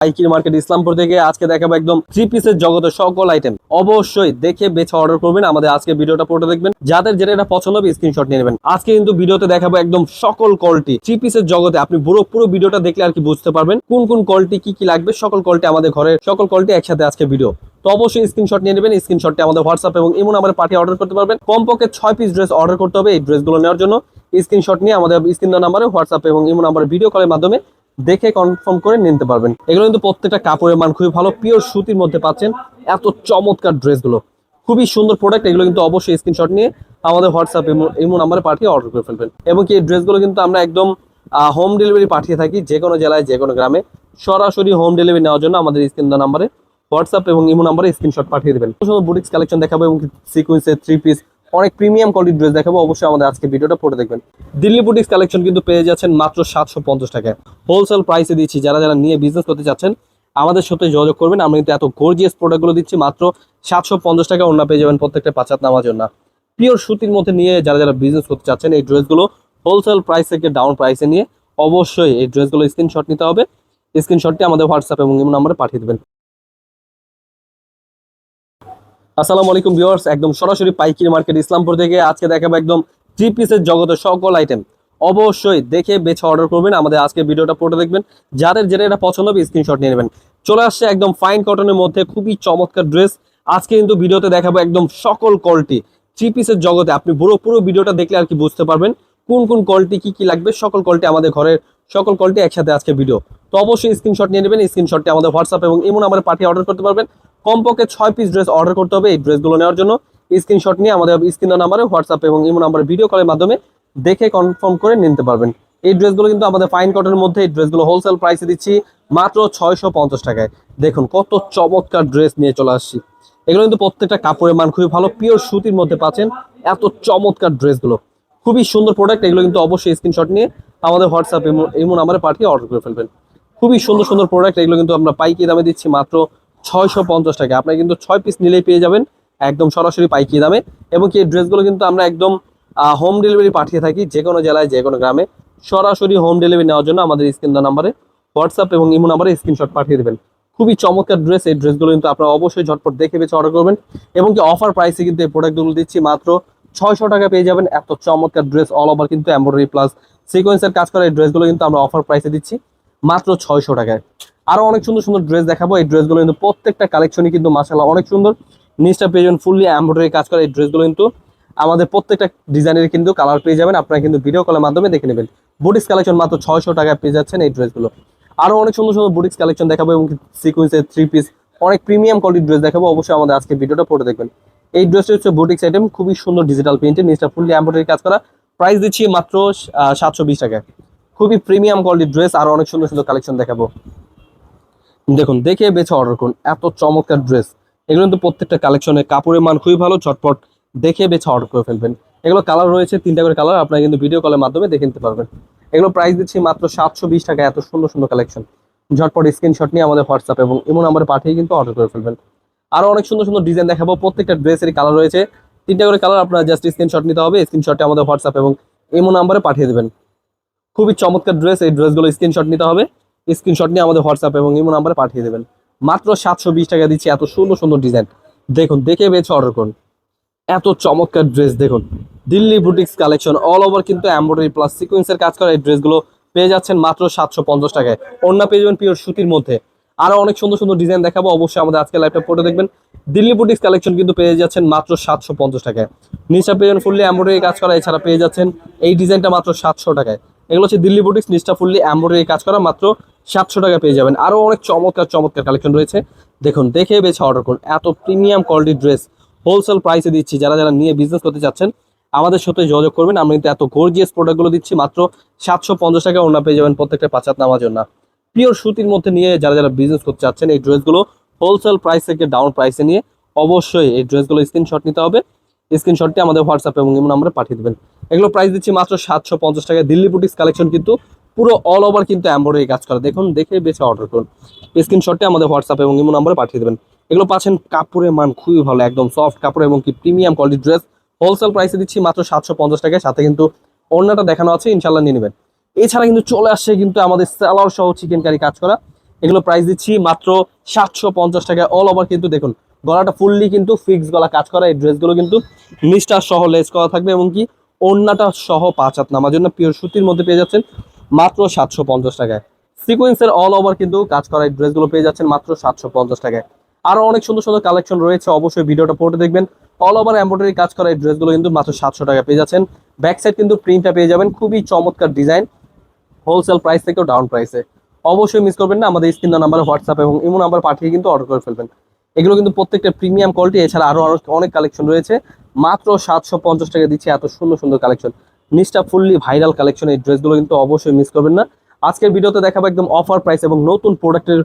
পাইকিরি market Islampur থেকে আজকে দেখাবো একদম থ্রি পিসের জগতের সকল আইটেম অবশ্যই দেখে, বেছে অর্ডার করবেন। আমাদের আজকে ভিডিওটা পড়ে দেখবেন। যাদের যেটা এটা পছন্দ হবে স্ক্রিনশট নিয়ে নেবেন। আজকে কিন্তু ভিডিওতে দেখাবো একদম সকল কলটি থ্রি পিসের জগতে আপনি পুরো পুরো ভিডিওটা দেখলে আর কি বুঝতে পারবেন কোন কোন কলটি কি কি লাগবে। সকল কলটি আমাদের ঘরের সকল কলটি একসাথে আজকে ভিডিও তো অবশ্যই স্ক্রিনশট নিয়ে নেবেন। স্ক্রিনশটটি আমাদের হোয়াটসঅ্যাপ এবং এমন আমাদের পাঠিয়ে অর্ডার করতে পারবেন। কমপক্ষে ছয় পিস ড্রেস অর্ডার করতে হবে এই ড্রেসগুলো নেওয়ার জন্য। স্ক্রিনশট নিয়ে আমাদের স্ক্রিন নাম্বারে হোয়াটসঅ্যাপ এবং ইমো নাম্বারে ভিডিও কলের মাধ্যমে দেখে কনফার্ম করে নিতে পারবেন। এগুলো কিন্তু প্রত্যেকটা কাপড়ের মান খুবই ভালো। পিওর সুতির মধ্যে পাচ্ছেন এত চমৎকার ড্রেসগুলো। খুবই সুন্দর প্রোডাক্ট এগুলো কিন্তু অবশ্যই স্ক্রিনশট নিয়ে আমাদের হোয়াটসঅ্যাপ ইমো নাম্বারে পাঠিয়ে অর্ডার করে ফেলবেন। এবং কি এই ড্রেসগুলো কিন্তু আমরা একদম হোম ডেলিভারি পাঠিয়ে থাকি যে কোনো জেলায়, যে কোনো গ্রামে। সরাসরি হোম ডেলিভারি নেওয়ার জন্য আমাদের স্ক্রিন নাম্বারে হোয়াটসঅ্যাপ এবং ইমো নাম্বারে স্ক্রিনশট পাঠিয়ে দেবেন। সুন্দর বুটিক্স কালেকশন দেখাবো এবং সিকুয়েন্সের থ্রি পিস অনেক প্রিমিয়াম কোয়ালিটির ড্রেস দেখাবো, অবশ্যই আমাদের আজকে ভিডিওটা পড়ে দেখবেন। দিল্লি বুটিক্স কালেকশন কিন্তু পেয়ে যাচ্ছেন মাত্র সাতশো পঞ্চাশ টাকায়। হোলসেল প্রাইসে দিচ্ছি, যারা যারা নিয়ে বিজনেস করতে চাচ্ছেন, আমাদের সাথে যোগাযোগ করবেন। আমরা কিন্তু এত গর্জিয়াস প্রোডাক্টগুলো দিচ্ছি, মাত্র সাতশো পঞ্চাশ টাকা অন্য পেয়ে যাবেন প্রত্যেকটা পাঁচাত নামার জন্য। পিওর সুতির মধ্যে নিয়ে যারা যারা বিজনেস করতে চাচ্ছেন, এই ড্রেসগুলো হোলসেল প্রাইস থেকে ডাউন প্রাইসে নিয়ে অবশ্যই এই ড্রেসগুলো স্ক্রিনশট নিতে হবে। স্ক্রিনশটটি আমাদের হোয়াটসঅ্যাপ এবং ইমো নাম্বারে পাঠিয়ে দেবেন। আসসালামু আলাইকুম ভিউয়ার্স, একদম সরাসরি পাইকারি মার্কেট ইসলামপুর থেকে আজকে দেখাবো একদম থ্রি পিসের জগতের সকল আইটেম অবশ্যই দেখে বেছে অর্ডার করবেন, আমাদের আজকে ভিডিওটা পড়ে দেখবেন। যাদের যেটা এটা পছন্দ হবে স্ক্রিনশট নিয়ে নেবেন। চলে আসছে একদম ফাইন কটনের মধ্যে খুবই চমৎকার ড্রেস আজকে কিন্তু ভিডিওতে দেখাবো একদম সকল কোয়ালিটি থ্রি পিসের জগতে। আপনি পুরো পুরো ভিডিওটা দেখলে আর কি বুঝতে পারবেন কোন কোন কোয়ালিটি কি কি লাগবে, সকল কোয়ালিটি আমাদের ঘরের সকল কোয়ালিটি একসাথে আজকে ভিডিও তো অবশ্যই স্ক্রিনশট নিয়ে নেবেন স্ক্রিনশটটি আমাদের হোয়াটসঅ্যাপ এবং ইমো নাম্বারে পাঠিয়ে অর্ডার করতে পারবেন। কমপক্ষে ছয় পিস ড্রেস অর্ডার করতে হবে এই ড্রেসগুলো নেওয়ার জন্য। স্ক্রিনশট নিয়ে আমাদের স্ক্রিন নাম্বারে হোয়াটসঅ্যাপ এবং ইমো নাম্বারে ভিডিও কলের মাধ্যমে দেখে কনফার্ম করে নিতে পারবেন। এই ড্রেসগুলো কিন্তু আমাদের ফাইন কটনের মধ্যে, এই ড্রেসগুলো হোলসেল প্রাইসে দিচ্ছি মাত্র ছয়শো পঞ্চাশ টাকায়। দেখুন কত চমৎকার ড্রেস নিয়ে চলে আসছি। এগুলো কিন্তু প্রত্যেকটা কাপড়ের মান খুবই ভালো পিওর সুতির মধ্যে পাচ্ছেন। এত চমৎকার ড্রেসগুলো খুবই সুন্দর প্রোডাক্ট এগুলো কিন্তু অবশ্যই স্ক্রিনশট নিয়ে আমাদের হোয়াটসঅ্যাপ ইমো নাম্বারে পাঠিয়ে অর্ডার করে ফেলবেন। খুবই সুন্দর সুন্দর প্রোডাক্ট এগুলো কিন্তু আমরা পাইকি দামে দিচ্ছি মাত্র ছয়শো পঞ্চাশ টাকা। আপনারা কিন্তু ছয় পিস নিলেই পেয়ে যাবেন একদম সরাসরি পাইকি দামে। এবং এই ড্রেসগুলো কিন্তু আমরা একদম হোম ডেলিভারি পাঠিয়ে থাকি যে কোনো জেলায়, যে কোনো গ্রামে। সরাসরি হোম ডেলিভারি নেওয়ার জন্য আমাদের স্ক্রিন নাম্বারে হোয়াটসঅ্যাপ এবং ইমো নাম্বারে স্ক্রিনশট পাঠিয়ে দেবেন। খুবই চমৎকার ড্রেস এই ড্রেসগুলো কিন্তু আপনারা অবশ্যই ঝটপট দেখে বেছে অর্ডার করবেন। এবং কি অফার প্রাইসে কিন্তু এই প্রোডাক্টগুলো দিচ্ছি মাত্র ছয়শো টাকা পেয়ে যাবেন। এত চমৎকার ড্রেস অল ওভার কিন্তু এমব্রয়ডারি প্লাস সিকোয়েন্সের কাজ করা এই ড্রেসগুলো কিন্তু আমরা অফার প্রাইসে দিচ্ছি মাত্র ছয়শো টাকায়। আরও অনেক সুন্দর সুন্দর ড্রেস দেখাবো। এই ড্রেসগুলো কিন্তু প্রত্যেকটা কালেকশনই কিন্তু মাসাল্লাহ অনেক সুন্দর। নিচটা পেয়ে যাবেন ফুললি এমব্রয়ডারি কাজ করা এই ড্রেসগুলো কিন্তু আমাদের প্রত্যেকটা ডিজাইনের কিন্তু কালার পেয়ে যাবেন। আপনারা কিন্তু ভিডিও কলের মাধ্যমে দেখে নেবেন। বুটিক্স কালেকশন মাত্র ছয়শো টাকায় পেয়ে যাচ্ছেন এই ড্রেসগুলো আরও অনেক সুন্দর সুন্দর বুটিক্স কালেকশন দেখাবো এবং সিকুয়েন্সের থ্রি পিস অনেক প্রিমিয়াম কোয়ালিটির ড্রেস দেখাবো। অবশ্যই আমাদের আজকে ভিডিওটা পড়ে দেখবেন। এই ড্রেসটা হচ্ছে বুটিক্স আইটেম খুবই সুন্দর ডিজিটাল প্রিন্টের নিচটা ফুললি এমব্রয়ডারি কাজ করা। প্রাইস দিচ্ছি মাত্র সাতশো বিশ টাকা। খুবই প্রিমিয়াম কোয়ালিটির ড্রেস আরও অনেক সুন্দর সুন্দর কালেকশন দেখাবো। দেখুন, দেখে বেছে অর্ডার করুন, এত চমৎকার ড্রেস এগুলো কিন্তু প্রত্যেকটা কালেকশনে কাপড়ের মান খুবই ভালো চটপট দেখে বেছে অর্ডার করে ফেলবেন। এগুলো কালার রয়েছে, তিনটা করে কালার আপনারা কিন্তু ভিডিও কলের মাধ্যমে দেখে নিতে পারবেন। এগুলো প্রাইস দিচ্ছি মাত্র সাতশো বিশ টাকা, এত সুন্দর সুন্দর কালেকশন ঝটপট স্ক্রিনশট নিয়ে আমাদের হোয়াটসঅ্যাপ এবং এমন নাম্বারে পাঠিয়ে কিন্তু অর্ডার করে ফেলবেন। আরও অনেক সুন্দর সুন্দর ডিজাইন দেখাবো, প্রত্যেকটা ড্রেসেরই কালার রয়েছে। তিনটা করে কালার আপনারা জাস্ট স্ক্রিনশট নিতে হবে স্ক্রিনশটে আমাদের হোয়াটসঅ্যাপ এবং ইমো নাম্বারে পাঠিয়ে দেবেন। খুবই চমৎকার ড্রেস এই ড্রেসগুলো স্ক্রিনশট নিতে হবে স্ক্রিনশট নিয়ে আমাদের হোয়াটসঅ্যাপ এবং ইমো নাম্বারে পাঠিয়ে দেবেন। মাত্র সাতশো বিশ টাকা দিচ্ছি এত সুন্দর সুন্দর ডিজাইন দেখুন, দেখে বেছে অর্ডার করুন। এত চমৎকার ড্রেস দেখুন। Delhi boutiques collection all over কিন্তু এমব্রয়ডারি প্লাস সিকোয়েন্সের কাজ করা এই ড্রেসগুলো পেয়ে যাচ্ছেন মাত্র সাতশো পঞ্চাশ টাকায়। অন্য পেয়ে যাবেন পিওর সুতির মধ্যে। আরও অনেক সুন্দর সুন্দর ডিজাইন দেখাবো। অবশ্যই আমাদের আজকে লাইভটা পড়ে দেখবেন। দিল্লি বুটিক্স কালেকশন কিন্তু পেয়ে যাচ্ছেন মাত্র সাতশো পঞ্চাশ টাকায়। নিচটা পেয়ে ফুললি এমব্রয়ডারি কাজ করা, এছাড়া পেয়ে যাচ্ছেন এই ডিজাইনটা মাত্র সাতশো টাকায়। এগুলো হচ্ছে দিল্লি বুটিক্স নিচটা ফুললি এমব্রয়ডারি কাজ করা, মাত্র সাতশো টাকা পেয়ে যাবেন। আরও অনেক চমৎকার চমৎকার কালেকশন রয়েছে। দেখুন, দেখে বেছে অর্ডার করুন। এত প্রিমিয়াম কোয়ালিটির ড্রেস হোলসেল প্রাইসে দিচ্ছি। যারা যারা নিয়ে বিজনেস করতে চাচ্ছেন, আমাদের সাথে যোগাযোগ করবেন। আমরা কিন্তু এত গর্জিয়াস প্রোডাক্টগুলো দিচ্ছি, মাত্র সাতশো পঞ্চাশ টাকা ওনা পেয়ে যাবেন প্রত্যেকটা পাঁচাত নামার জন্য। পিওর সুতির মধ্যে নিয়ে যারা যারা বিজনেস করতে চাচ্ছেন, এই ড্রেসগুলো হোলসেল প্রাইস থেকে ডাউন প্রাইসে নিয়ে অবশ্যই এই ড্রেসগুলো স্ক্রিনশট নিতে হবে। স্ক্রিনশটটি আমাদের হোয়াটসঅ্যাপ এবং ইমো নাম্বারে পাঠিয়ে দেবেন। এগুলো প্রাইস দিচ্ছি মাত্র সাতশো পঞ্চাশ টাকা দিল্লি বুটিক্স কালেকশন কিন্তু পুরো অল ওভার কিন্তু এমব্রয়ডারি কাজ করা। দেখুন, দেখে বেছে অর্ডার করুন। স্ক্রিনশটটি আমাদের হোয়াটসঅ্যাপ এবং ইমো নাম্বারে পাঠিয়ে দেবেন। এগুলো পাচ্ছেন কাপড়ের মান খুবই ভালো, একদম সফট কাপড় এবং কি প্রিমিয়াম কোয়ালিটির ড্রেস হোলসেল প্রাইসে দিচ্ছি মাত্র সাতশো পঞ্চাশ টাকায়। সাথে কিন্তু অন্যটা দেখানো আছে ইনশাল্লাহ নিয়ে নেবেন। এছাড়া কিন্তু চলে আসছে কিন্তু আমাদের স্যালার সহ চিকেন কারি কাজ করা। এগুলো প্রাইস দিচ্ছি মাত্র সাতশো পঞ্চাশ টাকা অল ওভার কিন্তু দেখুন, গলাটা ফুললি কিন্তু ফিক্স গলা কাজ করা, এই ড্রেসগুলো কিন্তু মিস্টার সহ লেস করা থাকবে এবং কি অন্যটা সহ পাঁচ হাত নামার জন্য পিওর সুতির মধ্যে পেয়ে যাচ্ছেন মাত্র সাতশো পঞ্চাশ টাকায়। সিকোয়েন্সের অল ওভার কিন্তু কাজ করা, এই ড্রেসগুলো পেয়ে যাচ্ছেন মাত্র সাতশো পঞ্চাশ টাকায়। আরও অনেক সুন্দর সুন্দর কালেকশন রয়েছে, অবশ্যই ভিডিওটা পড়ে দেখবেন। অল ওভার এম্ব্রয়ডারি কাজ করা, এই ড্রেসগুলো কিন্তু মাত্র সাতশো টাকা পেয়ে যাচ্ছেন। ব্যাক সাইড কিন্তু প্রিন্টটা পেয়ে যাবেন, খুবই চমৎকার ডিজাইন হোলসেল প্রাইস থেকেও ডাউন প্রাইসে অবশ্যই মিস করবেন না, আমাদের স্ক্রিন নাম্বার হোয়াটসঅ্যাপ এবং ইমো নাম্বার পাঠিয়ে কিন্তু অর্ডার করে ফেলবেন। এগুলো কিন্তু প্রত্যেকটা প্রিমিয়াম কোয়ালিটি এছাড়া আরও আরও অনেক কালেকশন রয়েছে। মাত্র সাতশো পঞ্চাশ টাকা দিচ্ছে এত সুন্দর সুন্দর কালেকশন নিচটা ফুললি ভাইরাল কালেকশন এই ড্রেসগুলো কিন্তু অবশ্যই মিস করবেন না। আজকের ভিডিওতে দেখাবো একদম অফার প্রাইস এবং নতুন প্রোডাক্টের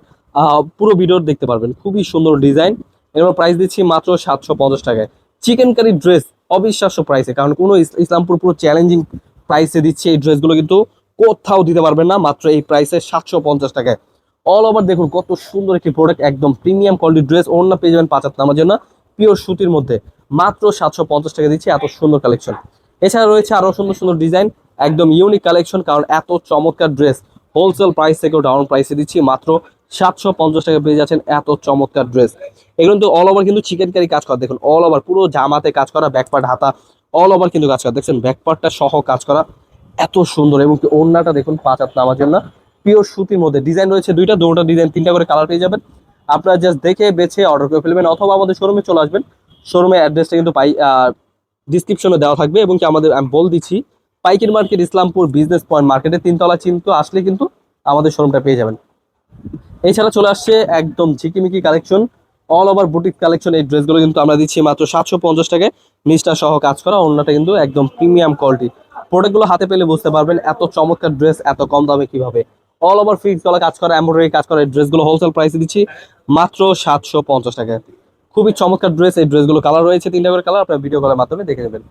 পুরো ভিডিও দেখতে পারবেন। খুবই সুন্দর ডিজাইন এগুলো প্রাইস দিচ্ছি মাত্র সাতশো পঞ্চাশ টাকায়। চিকেন কারি ড্রেস অবিশ্বাস্য প্রাইসে কারণ কোনো ইস- ইসলামপুর পুরো চ্যালেঞ্জিং প্রাইসে দিচ্ছে এই ড্রেসগুলো কিন্তু। কোথাও দিতে পারবেন না, মাত্র এই প্রাইসে সাতশো পঞ্চাশ টাকায়। অল ওভার দেখুন, কত সুন্দর একটি প্রোডাক্ট একদম প্রিমিয়াম কোয়ালিটি ড্রেস অন্য পেয়ে যাবেন পাঁচাত নামার জন্য পিওর সুতির মধ্যে। মাত্র সাতশো পঞ্চাশ টাকা দিচ্ছে, এত সুন্দর কালেকশন এছাড়া রয়েছে আরও সুন্দর সুন্দর ডিজাইন একদম ইউনিক কালেকশন কারণ এত চমৎকার ড্রেস হোলসেল প্রাইস থেকেও ডাউন প্রাইসে দিচ্ছি, মাত্র সাতশো পঞ্চাশ টাকা পেয়ে যাচ্ছেন এত চমৎকার ড্রেস এগুলো কিন্তু অল ওভার কিন্তু চিকেন কারি কাজ করা, দেখুন অল ওভার পুরো জামাতে কাজ করা ব্যাকপার্ট হাতা অল ওভার কিন্তু কাজ করা, দেখছেন ব্যাকপার্টটা সহ কাজ করা। এত সুন্দর এবং ওড়নাটা দেখুন পাঁচ হাত নামার জন্য। পিওর সুতির মধ্যে ডিজাইন রয়েছে দুইটা, দুটো ডিজাইন তিনটা করে কালার পেয়ে যাবেন। আপনারা জাস্ট দেখে বেছে অর্ডার করে ফেলবেন অথবা আমাদের শোরুমে চলে আসবেন। শোরুমের অ্যাড্রেসটা কিন্তু পাই ডিসক্রিপশনে দেওয়া থাকবে এবং কি আমাদের, আমি বল দিচ্ছি, পাইকির মার্কেট ইসলামপুর বিজনেস পয়েন্ট মার্কেটে তিনতলা চিন্তু আসলে কিন্তু আমাদের শোরুমটা পেয়ে যাবেন। এছাড়া চলে আসছে একদম ঝিকিমিকি collection all over boutique collection এই ড্রেসগুলো কিন্তু আমরা দিচ্ছি মাত্র সাতশো পঞ্চাশ টাকায়। নিচটা সহ কাজ করা অন্যটা কিন্তু একদম প্রিমিয়াম কোয়ালিটি প্রোডাক্টগুলো হাতে পেলে বুঝতে পারবেন এত চমৎকার ড্রেস এত কম দামে কীভাবে। অল ওভার ফিক্স গলা কাজ করা এমব্রয়ডারি কাজ করা ড্রেসগুলো হোলসেল প্রাইসে দিচ্ছি মাত্র সাতশো পঞ্চাশ টাকায় খুবই চমৎকার ড্রেস এই ড্রেসগুলো কালার রয়েছে, তিনটা করে কালার আপনার ভিডিও কলের মাধ্যমে দেখে নেবেন।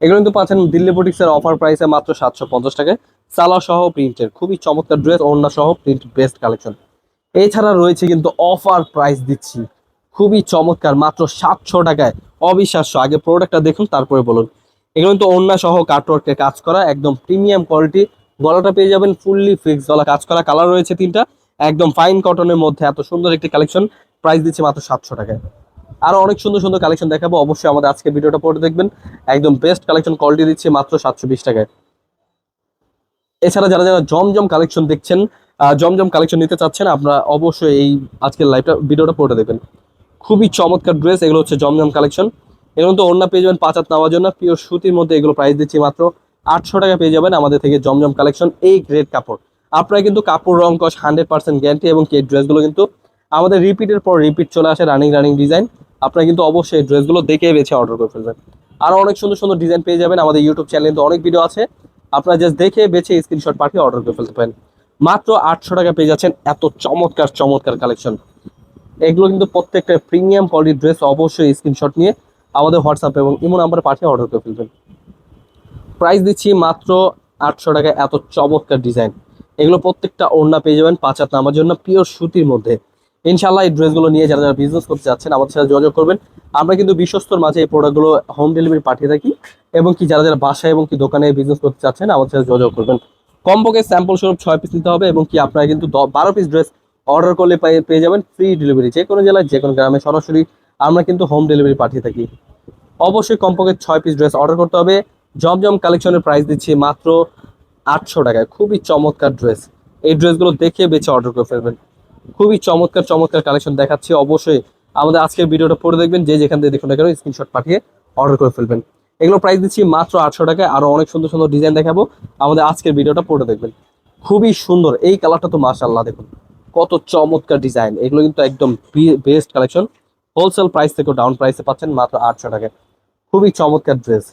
এগুলো কিন্তু পাচ্ছেন দিল্লি বুটিক্সের অফার প্রাইসে মাত্র সাতশো পঞ্চাশ টাকায় সালোয়ার সহ প্রিন্টের খুবই চমৎকার ড্রেস ওড়না সহ প্রিন্ট বেস্ট কালেকশন এছাড়া রয়েছে কিন্তু অফার প্রাইস দিচ্ছি। খুবই চমৎকার, মাত্র সাতশো টাকায়। অবিশ্বাস্য, আগে প্রোডাক্টটা দেখুন, তারপরে বলুন। এগুলো কিন্তু ওড়না সহ কাটওয়ার্কের কাজ করা, একদম প্রিমিয়াম কোয়ালিটি গলাটা পেয়ে যাবেন ফুললি ফিক্স গলা কাজ করা কালার রয়েছে তিনটা। একদম ফাইন কটনের মধ্যে এত সুন্দর একটি কালেকশন প্রাইস দিচ্ছে মাত্র সাতশো টাকায়। আরও অনেক সুন্দর সুন্দর কালেকশন দেখাবো, অবশ্যই আমাদের আজকে ভিডিওটা পড়ে দেখবেন। একদম বেস্ট কালেকশন কোয়ালিটি দিচ্ছে মাত্র সাতশো বিশ টাকায়। এছাড়া যারা যারা জমজম কালেকশন দেখছেন জমজম কালেকশন নিতে চাচ্ছেন, আপনারা অবশ্যই এই আজকের লাইভটা ভিডিওটা পড়ে দেখবেন। খুবই চমৎকার ড্রেস এগুলো হচ্ছে জমজম কালেকশন এগুলো তো অন্য পেয়ে যাবেন পাঁচ হাত নেওয়ার জন্য। পিওর সুতির মধ্যে এগুলো প্রাইস দিচ্ছি মাত্র আটশো টাকা পেয়ে যাবেন আমাদের থেকে জমজম কালেকশন এই গ্রেড কাপড়। আপনারা কিন্তু কাপড় রং কস হান্ড্রেড পার্সেন্ট গ্যারান্টি এবং এই ড্রেসগুলো কিন্তু আমাদের রিপিটের পর রিপিট চলে আসে রানিং রানিং ডিজাইন আপনারা কিন্তু অবশ্যই এই ড্রেসগুলো দেখে বেছে অর্ডার করে ফেলবেন। আরও অনেক সুন্দর সুন্দর ডিজাইন পেয়ে যাবেন আমাদের ইউটিউব চ্যানেলে কিন্তু অনেক ভিডিও আছে। আপনারা জাস্ট দেখে বেছে স্ক্রিনশট পাঠিয়ে অর্ডার করে ফেলতে পারেন। মাত্র আটশো টাকা পেয়ে যাচ্ছেন এত চমৎকার চমৎকার কালেকশন এগুলো কিন্তু প্রত্যেকটা প্রিমিয়াম কোয়ালিটির ড্রেস অবশ্যই স্ক্রিনশট নিয়ে আমাদের হোয়াটসঅ্যাপ এবং ইমো নাম্বারে পাঠিয়ে অর্ডার করে ফেলবেন। প্রাইস দিচ্ছি মাত্র আটশো টাকা, এত চমৎকার ডিজাইন এগুলো প্রত্যেকটা ওড়না পেয়ে যাবেন পাঁচ হাত নামার জন্য পিওর সুতির মধ্যে। ইনশাল্লাহ এই ড্রেসগুলো নিয়ে যারা যারা বিজনেস করতে যাচ্ছেন, আমাদের সাথে যোগাযোগ করবেন। আমরা কিন্তু বিশ্বস্তর মাঝে এই প্রোডাক্টগুলো হোম ডেলিভারি পাঠিয়ে থাকি এবং কি যারা যারা বাসায় এবং কি দোকানে বিজনেস করতে চাচ্ছেন, আমাদের সাথে যোগাযোগ করবেন। কমপক্ষে স্যাম্পল স্বরূপ ছয় পিস নিতে হবে এবং কি আপনারা কিন্তু বারো পিস ড্রেস অর্ডার করলে পেয়ে যাবেন ফ্রি ডেলিভারি যে কোনো জেলায় যে কোনো গ্রামে সরাসরি আমরা কিন্তু হোম ডেলিভারি পাঠিয়ে থাকি। অবশ্যই কমপক্ষে ছয় পিস ড্রেস অর্ডার করতে হবে। জমজম কালেকশনের প্রাইস দিচ্ছি মাত্র আটশো টাকায়। খুবই চমৎকার ড্রেস এই ড্রেসগুলো দেখে বেছে অর্ডার করে ফেলবেন। খুবই চমৎকার চমৎকার কালেকশন দেখাচ্ছি। অবশ্যই আমাদের আজকের ভিডিওটা পড়ে দেখবেন। যে যেখান থেকে দেখুন না কেন স্ক্রিনশট পাঠিয়ে অর্ডার করে ফেলবেন। এগুলো প্রাইস দিচ্ছি মাত্র আটশো টাকায়। আরও অনেক সুন্দর সুন্দর ডিজাইন দেখাবো। আমাদের আজকের ভিডিওটা পড়ে দেখবেন। খুবই সুন্দর। এই কালারটা তো মাশাআল্লাহ দেখুন। কত চমৎকার ডিজাইন এগুলো কিন্তু একদম বেস্ট কালেকশন হোলসেল প্রাইস থেকেও ডাউন প্রাইসে পাচ্ছেন মাত্র আটশো টাকায় খুবই চমৎকার ড্রেস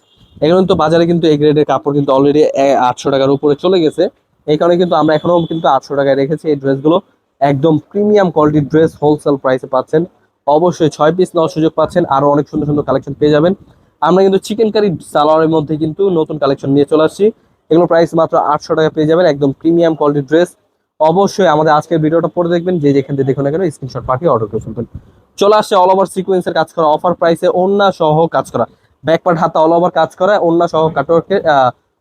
এগুলো তো বাজারে কিন্তু এই গ্রেডের কাপড় কিন্তু অলরেডি আটশো টাকার উপরে চলে গেছে। এই কারণে কিন্তু আমরা এখনও কিন্তু আটশো টাকায় রেখেছি এই ড্রেসগুলো একদম প্রিমিয়াম কোয়ালিটির ড্রেস হোলসেল প্রাইসে পাচ্ছেন। অবশ্যই ছয় পিস নেওয়ার সুযোগ পাচ্ছেন। আরও অনেক সুন্দর সুন্দর কালেকশন পেয়ে যাবেন। আমরা কিন্তু চিকেন কারি সালোয়ারের মধ্যে কিন্তু নতুন কালেকশন নিয়ে চলে আসছি। এগুলো প্রাইস মাত্র আটশো টাকা পেয়ে যাবেন। একদম প্রিমিয়াম কোয়ালিটির ড্রেস অবশ্যই আমাদের আজকের ভিডিওটা পরে দেখবেন। যে যেখান থেকে দেখুন না কেন স্ক্রিনশট পাঠিয়ে অর্ডার করে ফেলবেন। চলে আসছে অল ওভার সিকোয়েন্সের কাজ করা অফার প্রাইসে অন্য সহ কাজ করা। ব্যাকপার্ট হাতা অল ওভার কাজ করা অন্য সহ কাটওয়ার্কে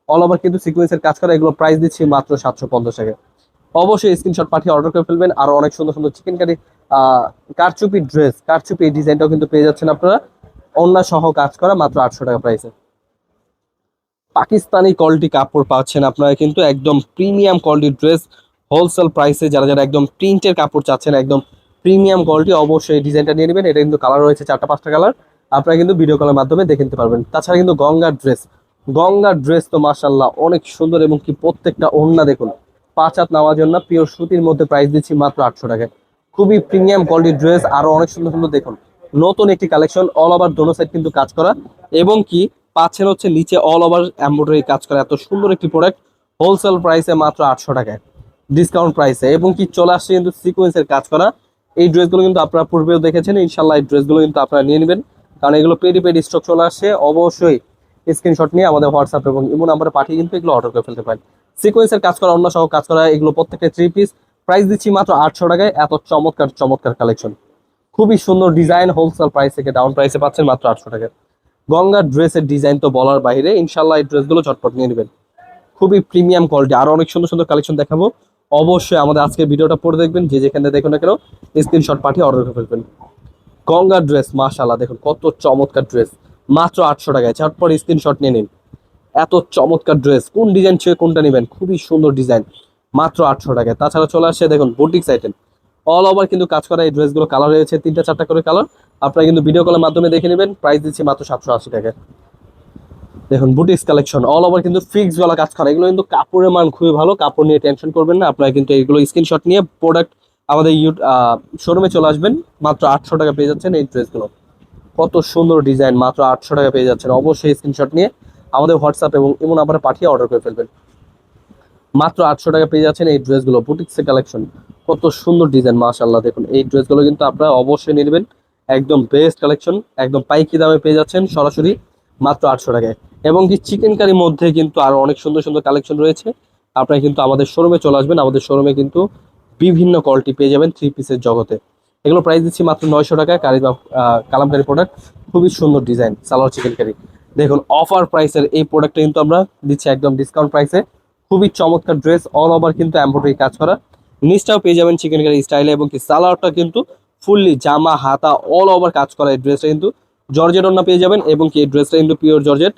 অল ওভার কিন্তু সিকোয়েন্সের কাজ করা, এগুলো প্রাইস দিচ্ছি মাত্র সাতশো পঞ্চাশ টাকা। অবশ্যই স্ক্রিনশট পাঠিয়ে অর্ডার করে ফেলবেন, আরও অনেক সুন্দর সুন্দর চিকেন কারি কারচুপি ড্রেস কারচুপি এই ডিজাইনটাও কিন্তু পেয়ে যাচ্ছেন আপনারা। অন্য সহ কাজ করা মাত্র আটশো টাকা প্রাইসে পাকিস্তানি কোয়ালিটি কাপড় পাচ্ছেন আপনারা কিন্তু একদম প্রিমিয়াম কোয়ালিটির ড্রেস হোলসেল প্রাইসে যারা যারা একদম প্রিন্টের কাপড় চাচ্ছেন, একদম প্রিমিয়াম কোয়ালিটি অবশ্যই ডিজাইনটা নিয়ে নেবেন। এটা কিন্তু কালার রয়েছে, চারটা পাঁচটা কালার। আপনারা কিন্তু ভিডিও কলের মাধ্যমে দেখে নিতে পারবেন। তাছাড়া কিন্তু গঙ্গার ড্রেস গঙ্গার ড্রেস তো মাসাল্লাহ অনেক সুন্দর এবং কি প্রত্যেকটা ওড়না দেখুন। পাঁচ হাত নেওয়ার জন্য পিওর সুতির মধ্যে প্রাইস দিচ্ছি মাত্র আটশো টাকায় খুবই প্রিমিয়াম কোয়ালিটির ড্রেস আরও অনেক সুন্দর সুন্দর দেখুন। নতুন একটি কালেকশন অল ওভার দোনো সাইড কিন্তু কাজ করা। এবং কি পাচ্ছেন হচ্ছে নিচে অল ওভার এমব্রয়ডারি কাজ করা। এত সুন্দর একটি প্রোডাক্ট হোলসেল প্রাইসে মাত্র আটশো টাকায়। ডিসকাউন্ট প্রাইসে এবং কি চলে আসছে কিন্তু সিকোয়েন্সের কাজ করা। এই ড্রেসগুলো কিন্তু আপনারা পূর্বেও দেখেছেন ইনশাল্লাহ এই ড্রেসগুলো কিন্তু আপনারা নিয়ে নেবেন। কারণ এগুলো পেডি পেডি স্টক চলে আসছে, অবশ্যই স্ক্রিনশট নিয়ে আমাদের হোয়াটসঅ্যাপ এবং ইমো নাম্বারে পাঠিয়ে কিন্তু এগুলো অর্ডার করে ফেলতে পারেন। সিকোয়েন্সের কাজ করা, অন্য সহ কাজ করা, এগুলো প্রত্যেকটা থ্রি পিস প্রাইস দিচ্ছি মাত্র আটশো টাকায়, এত চমৎকার চমৎকার কালেকশন খুবই সুন্দর ডিজাইন হোলসেল প্রাইস থেকে ডাউন প্রাইসে পাচ্ছেন মাত্র আটশো টাকা গঙ্গার ড্রেসের ডিজাইন তো বলার বাইরে ইনশাল্লাহ এই ড্রেসগুলো চটপট নিয়ে নেবেন। খুবই প্রিমিয়াম কোয়ালিটি আরও অনেক সুন্দর সুন্দর কালেকশন দেখাবো। অবশ্যই আমাদের আজকের ভিডিওটা পড়ে দেখবেন, যে যেখানে দেখুন না কেন স্ক্রিনশট পাঠিয়ে অর্ডার করে ফেলবেন। গঙ্গার ড্রেস মাশাল্লাহ দেখুন কত চমৎকার ড্রেস মাত্র আটশো টাকায়, ঝটপট স্ক্রিনশট নিয়ে নিন। এত চমৎকার ড্রেস কোন ডিজাইন ছেড়ে কোনটা নেবেন? খুবই সুন্দর ডিজাইন মাত্র আটশো টাকায়। তাছাড়া চলে আসছে, দেখুন বুটিক্স আইটেম অল ওভার কিন্তু কাজ করা এই ড্রেসগুলো কালার হয়েছে তিনটা চারটা করে কালার আপনারা কিন্তু ভিডিও কলের মাধ্যমে দেখে নেবেন। প্রাইস দিচ্ছি মাত্র সাতশো আশি টাকা দেখুন বুটিক্স কালেকশন অল ওভার কিন্তু ফিক্স গলা কাজ করা। এগুলো কিন্তু কাপড়ের মান খুবই ভালো, কাপড় নিয়ে টেনশন করবেন না। আপনারা কিন্তু এইগুলো স্ক্রিনশট নিয়ে প্রোডাক্ট আমাদের শোরুমে চলে আসবেন। মাত্র আটশো টাকা পেয়ে যাচ্ছেন এই ড্রেসগুলো কত সুন্দর ডিজাইন মাত্র আটশো টাকা পেয়ে যাচ্ছেন। অবশ্যই স্ক্রিনশট নিয়ে আমাদের হোয়াটসঅ্যাপ এবং ইমো নাম্বারে পাঠিয়ে অর্ডার করে ফেলবেন। মাত্র আটশো টাকা পেয়ে যাচ্ছেন এই ড্রেসগুলো বুটিক্সের কালেকশন কত সুন্দর ডিজাইন মাশাল্লাহ দেখুন, এই ড্রেসগুলো কিন্তু আপনারা অবশ্যই নেবেন। একদম বেস্ট কালেকশন একদম পাইকি দামে পেয়ে যাচ্ছেন সরাসরি। মাত্র আটশো টাকায়। এবং কি চিকেন কারির মধ্যে কিন্তু আরও অনেক সুন্দর সুন্দর কালেকশন রয়েছে। আপনারা কিন্তু আমাদের শোরুমে চলে আসবেন, আমাদের শোরুমে কিন্তু বিভিন্ন কোয়ালিটি পেয়ে যাবেন থ্রি পিসের জগতে। এগুলো প্রাইস দিচ্ছি মাত্র নয়শো টাকায় কারিমা কালামকারি প্রোডাক্ট খুবই সুন্দর ডিজাইন সালোয়ার চিকেন কারি দেখুন অফার প্রাইসের এই প্রোডাক্টটা কিন্তু আমরা দিচ্ছি একদম ডিসকাউন্ট প্রাইসে খুবই চমৎকার ড্রেস অল ওভার কিন্তু এমব্রয়ডারি কাজ করা। নিচটাও পেয়ে যাবেন চিকেন কারি স্টাইলে এবং কি সালোয়ারটা কিন্তু ফুললি জামা, হাতা অল ওভার কাজ করা এই ড্রেসটা কিন্তু। জর্জেট ওনা পেয়ে যাবেন এবং কি এই ড্রেসটা কিন্তু পিওর জর্জেট।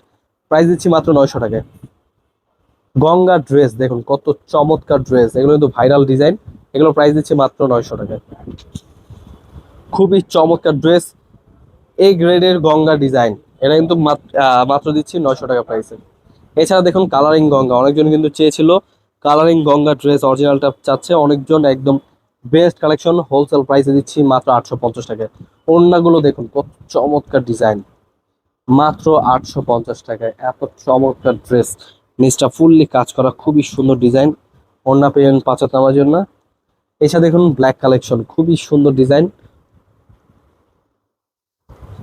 প্রাইস দিচ্ছি মাত্র নয়শো টাকায়। গঙ্গা ড্রেস দেখুন কত চমৎকার ড্রেস এগুলো কিন্তু ভাইরাল ডিজাইন এগুলো প্রাইস দিচ্ছি মাত্র নয়শো টাকায়। খুবই চমৎকার ড্রেস এ গ্রেডের গঙ্গা ডিজাইন এটা কিন্তু মাত্র দিচ্ছি নয়শো টাকা প্রাইসে এছাড়া দেখুন কালারিং গঙ্গা। অনেকজন কিন্তু চেয়েছিল কালারিং গঙ্গা ড্রেস অরিজিনালটা চাচ্ছে। অনেকজন একদম বেস্ট কালেকশন হোলসেল প্রাইসে দিচ্ছি মাত্র আটশো পঞ্চাশ টাকায়। ওড়নাগুলো দেখুন কত চমৎকার ডিজাইন মাত্র আটশো পঞ্চাশ টাকায় এত চমৎকার ড্রেস নিচটা ফুললি কাজ করা, খুবই সুন্দর ডিজাইন ওড়না পেয়েন পাঁচাত নামার জন্য। এছাড়া দেখুন ব্ল্যাক কালেকশন খুবই সুন্দর ডিজাইন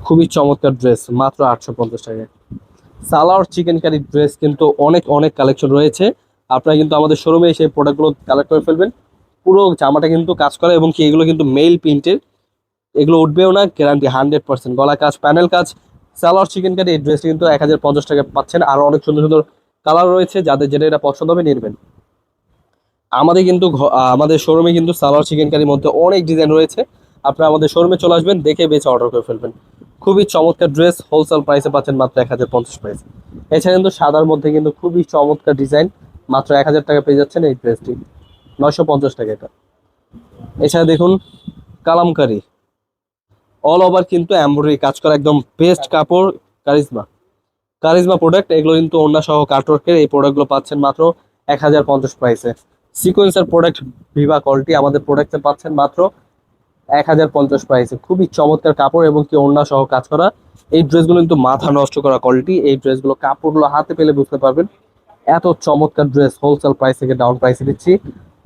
খুবই চমৎকার ড্রেস মাত্র আটশো পঞ্চাশ টাকায় সালার চিকেন কারি ড্রেস কিন্তু অনেক অনেক কালেকশন রয়েছে। আপনারা কিন্তু আমাদের শোরুমে সেই প্রোডাক্টগুলো কালেক্ট করে ফেলবেন। পুরো জামাটা কিন্তু কাজ করে এবং কি এগুলো কিন্তু মেল প্রিন্টের এগুলো উঠবেও না গ্যারান্টি হান্ড্রেড পার্সেন্ট গলা কাজ প্যানেল কাজ সালোয়ার চিকেন কারি এই ড্রেসটা কিন্তু এক হাজার পঞ্চাশ টাকা পাচ্ছেন। আরও অনেক সুন্দর সুন্দর কালার রয়েছে। যাদের যেটা এটা পছন্দ হবে নেবেন। আমাদের কিন্তু আমাদের শোরুমে কিন্তু সালোয়ার চিকেন কারির মধ্যে অনেক ডিজাইন রয়েছে। আপনারা আমাদের শোরুমে চলে আসবেন, দেখে বেছে অর্ডার করে ফেলবেন। খুবই চমৎকার ড্রেস হোলসেল প্রাইসে পাচ্ছেন মাত্র এক হাজার পঞ্চাশ প্রাইস এছাড়া কিন্তু সাদার মধ্যে কিন্তু খুবই চমৎকার ডিজাইন মাত্র এক হাজার টাকা পেয়ে যাচ্ছেন এই ড্রেসটি নয়শো পঞ্চাশ টাকা এটা। এছাড়া দেখুন, কালামকারি। অল ওভার কিন্তু এমব্রয়ডারি কাজ করা একদম বেস্ট কাপড় কারিজমা কারিজমা প্রোডাক্ট এগুলো কিন্তু অন্য সহ কার্টওয়ার্কের এই প্রোডাক্টগুলো পাচ্ছেন মাত্র এক হাজার পঞ্চাশ প্রাইসে সিকোয়েন্সের প্রোডাক্ট ভিভা কোয়ালিটি আমাদের প্রোডাক্টে পাচ্ছেন মাত্র এক হাজার পঞ্চাশ প্রাইসে খুবই চমৎকার কাপড় এবং কি ওড়না সহ কাজ করা। এই ড্রেসগুলো কিন্তু মাথা নষ্ট করা কোয়ালিটি এই ড্রেসগুলো কাপড়গুলো হাতে পেলে বুঝতে পারবেন এত চমৎকার ড্রেস হোলসেল প্রাইস থেকে ডাউন প্রাইসে দিচ্ছি,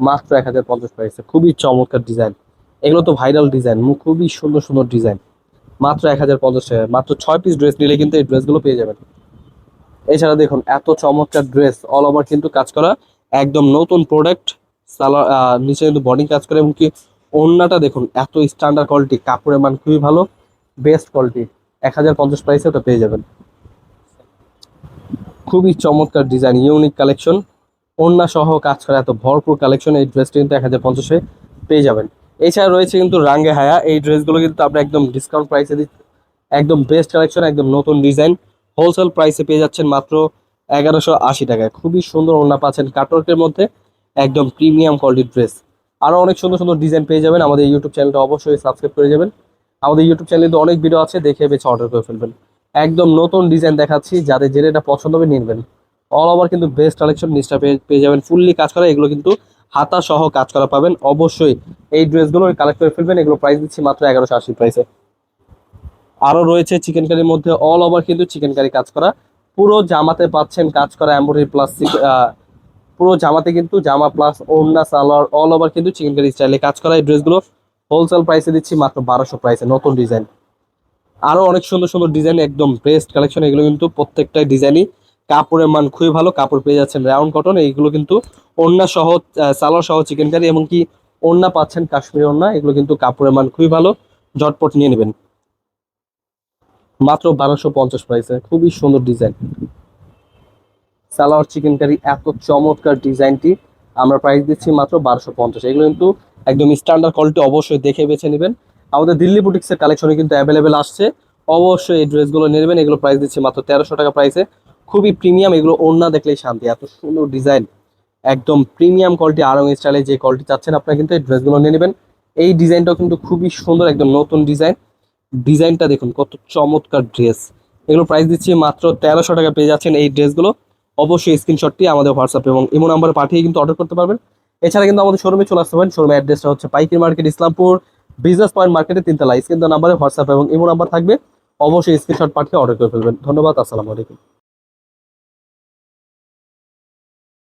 মাত্র এক হাজার পঞ্চাশ প্রাইসে খুবই চমৎকার ডিজাইন এগুলো তো ভাইরাল ডিজাইন খুবই সুন্দর সুন্দর ডিজাইন মাত্র এক হাজার পঞ্চাশ টাকা। মাত্র ছয় পিস ড্রেস নিলে কিন্তু এই ড্রেসগুলো পেয়ে যাবেন। এছাড়া দেখুন, এত চমৎকার ড্রেস অল ওভার কিন্তু কাজ করা একদম নতুন প্রোডাক্ট নিচে কিন্তু বডি কাজ করে এবং কি ওড়নাটা দেখুন, এত স্ট্যান্ডার্ড কোয়ালিটি কাপড়ের মান খুবই ভালো বেস্ট কোয়ালিটি এক হাজার পঞ্চাশ প্রাইসে ওটা পেয়ে যাবেন। খুবই চমৎকার ডিজাইন ইউনিক কালেকশন ওড়না সহ কাজ করা এত ভরপুর কালেকশন এই ড্রেসটি কিন্তু এক হাজার পঞ্চাশে পেয়ে যাবেন। এছাড়া রয়েছে কিন্তু রাঙ্গে হায়া। এই ড্রেসগুলো কিন্তু আপনি একদম ডিসকাউন্ট প্রাইসে একদম বেস্ট কালেকশন একদম নতুন ডিজাইন হোলসেল প্রাইসে পেয়ে যাচ্ছেন মাত্র এগারোশো আশি টাকায়। খুবই সুন্দর ওড়না পাচ্ছেন কাটওয়ার্কের মধ্যে। একদম প্রিমিয়াম কোয়ালিটির ড্রেস আরও অনেক সুন্দর সুন্দর ডিজাইন পেয়ে যাবেন। আমাদের ইউটিউব চ্যানেলটা অবশ্যই সাবস্ক্রাইব করে যাবেন। আমাদের ইউটিউব চ্যানেলে তো অনেক ভিডিও আছে, দেখে বেছে অর্ডার করে ফেলবেন। একদম নতুন ডিজাইন দেখাচ্ছি। যাদের যেটা পছন্দ হবে নিনবেন অল ওভার কিন্তু বেস্ট কালেকশন নিচটা পেয়ে পেয়ে যাবেন। ফুললি কাজ করা এগুলো কিন্তু হাতা সহ কাজ করা পাবেন। অবশ্যই এই ড্রেসগুলো কালেক্ট করে ফেলবেন, এগুলো প্রাইস দিচ্ছি মাত্র এগারোশো আশি প্রাইসে আরও রয়েছে চিকেন কারির মধ্যে অল ওভার কিন্তু চিকেন কারি কাজ করা। পুরো জামাতে পাচ্ছেন কাজ করা এমব্রয়ডারি প্লাস পুরো জামাতে কিন্তু জামা প্লাস ওড়না, সালোয়ার অল ওভার কিন্তু চিকেন কারি স্টাইলে কাজ করা। এই ড্রেসগুলো হোলসেল প্রাইসে দিচ্ছি মাত্র বারোশো প্রাইসে নতুন ডিজাইন আরও অনেক সুন্দর সুন্দর ডিজাইন একদম বেস্ট কালেকশন এগুলো কিন্তু প্রত্যেকটাই ডিজাইনই কাপড়ের মান খুবই ভালো, কাপড় পেয়ে যাচ্ছেন রাউন্ড কটন, এইগুলো কিন্তু ওড়না সহ সালোয়ার সহ চিকেন কারি এবং কি ওড়না পাচ্ছেন কাশ্মীরি ওড়না, এগুলো কিন্তু কাপড়ের মান খুবই ভালো, ঝটপট নিয়ে নেবেন। মাত্র বারোশো পঞ্চাশ প্রাইসে খুবই সুন্দর ডিজাইন সালোয়ার চিকেন কারি এত চমৎকার ডিজাইনটি আমরা প্রাইস দিচ্ছি মাত্র বারোশো পঞ্চাশ। এগুলো কিন্তু একদম স্ট্যান্ডার্ড কোয়ালিটি অবশ্যই দেখে বেছে নেবেন। আমাদের দিল্লি বুটিক্সের কালেকশনে কিন্তু অ্যাভেলেবেল আসছে। অবশ্যই এই ড্রেসগুলো নেবেন, এগুলো প্রাইস দিচ্ছি মাত্র তেরোশো টাকা প্রাইসে খুবই প্রিমিয়াম, এগুলো ওড়না দেখলেই শান্তি। এত সুন্দর ডিজাইন, একদম প্রিমিয়াম কোয়ালিটি আরং স্টাইলে যে কোয়ালিটি চাচ্ছেন আপনারা কিন্তু এই ড্রেসগুলো নিয়ে নেবেন। এই ডিজাইনটাও কিন্তু খুবই সুন্দর, একদম নতুন ডিজাইন। ডিজাইনটা দেখুন, কত চমৎকার ড্রেস এগুলো প্রাইস দিচ্ছি মাত্র তেরোশো টাকা পেয়ে যাচ্ছেন এই ড্রেসগুলো অবশ্যই স্ক্রিনশটটি আমাদের হোয়াটসঅ্যাপ এবং ইমো নাম্বারে পাঠিয়ে কিন্তু অর্ডার করতে পারবেন। এছাড়া কিন্তু আমাদের শোরুমে চলে আসতে পারেন। শোরুমের অ্যাড্রেসটা হচ্ছে পাইকারি মার্কেট ইসলামপুর বিজনেস পয়েন্ট মার্কেটে তিনতলা। স্ক্রিন নাম্বারে হোয়াটসঅ্যাপ এবং ইমো নাম্বার থাকবে। অবশ্যই স্ক্রিনশট পাঠিয়ে অর্ডার করে ফেলবেন। ধন্যবাদ, আসসালামু আলাইকুম।